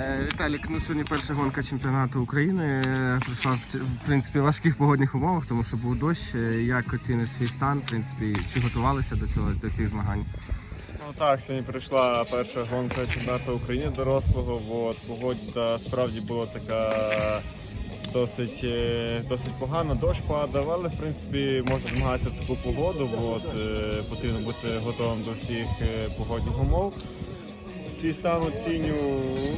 Е, Віталік, ну сьогодні перша гонка чемпіонату України. Е, Пройшла в принципі важких погодних умовах, тому що був дощ. Е, Як оціниш свій стан? В принципі, чи готувалися до цього до цих змагань? Ну так, сьогодні прийшла перша гонка чемпіонату України дорослого. От, погода справді була така досить, досить погана, дощ падав, але в принципі можна змагатися в таку погоду. От, потрібно бути готовим до всіх погодних умов. Свій стан оціню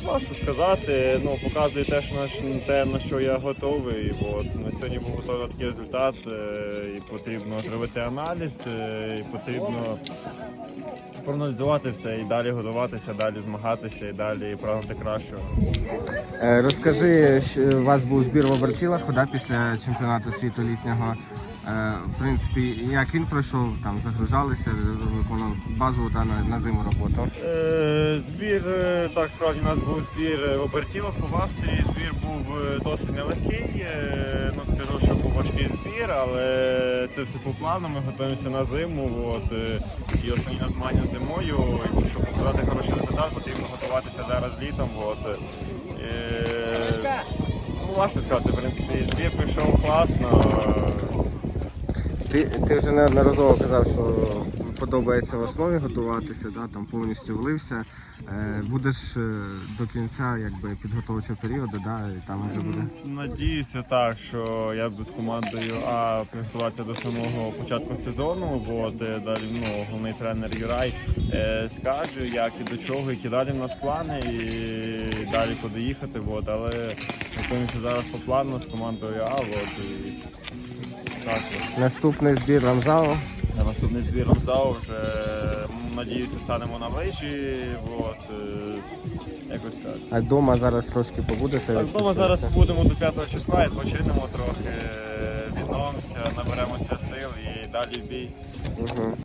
важко сказати. Ну, показує те, що на, те, на що я готовий. От, на сьогодні був готовий такий результат, е, і потрібно зробити аналіз, е, і потрібно проаналізувати все і далі готуватися, далі змагатися і далі прагнути кращого. Е, Розкажи, що у вас був збір в обертілах да, після чемпіонату світу літнього. Е, В принципі, як він пройшов, там загружалися, виконували базову та на, на зиму роботу. Е, Збір, е, так, справді у нас був збір в в Австрії. Збір був досить нелегкий. Е, Ну, скажу, що був важкий збір, але це все по плану. Ми готуємося на зиму. От, е, і основні змагання зимою. І щоб показати хороший результат, потрібно готуватися зараз літом. От. Е, Ну, важко сказати, в принципі, збір прийшов класно. Ти, ти вже неодноразово казав, що подобається в основі готуватися, да, там повністю влився. Е, будеш е, до кінця якби, підготовчого періоду, да, і там вже буде. Надіюся так, що я буду з командою А підготуватися до самого початку сезону, бо де далі ну, головний тренер Юрай е, скаже, як і до чого, які далі в нас плани, і далі куди їхати. От, але готуємося зараз по плану з командою А. От, і, так. Наступний збір Рамзао. Наступний збір ЗАО вже надіюся станемо на вежі. От, е, якось так. А вдома зараз трошки побудете? Так, вдома зараз побудемо до 5 числа, відпочинемо трохи, відновимося, наберемося сил і далі в бій. Угу.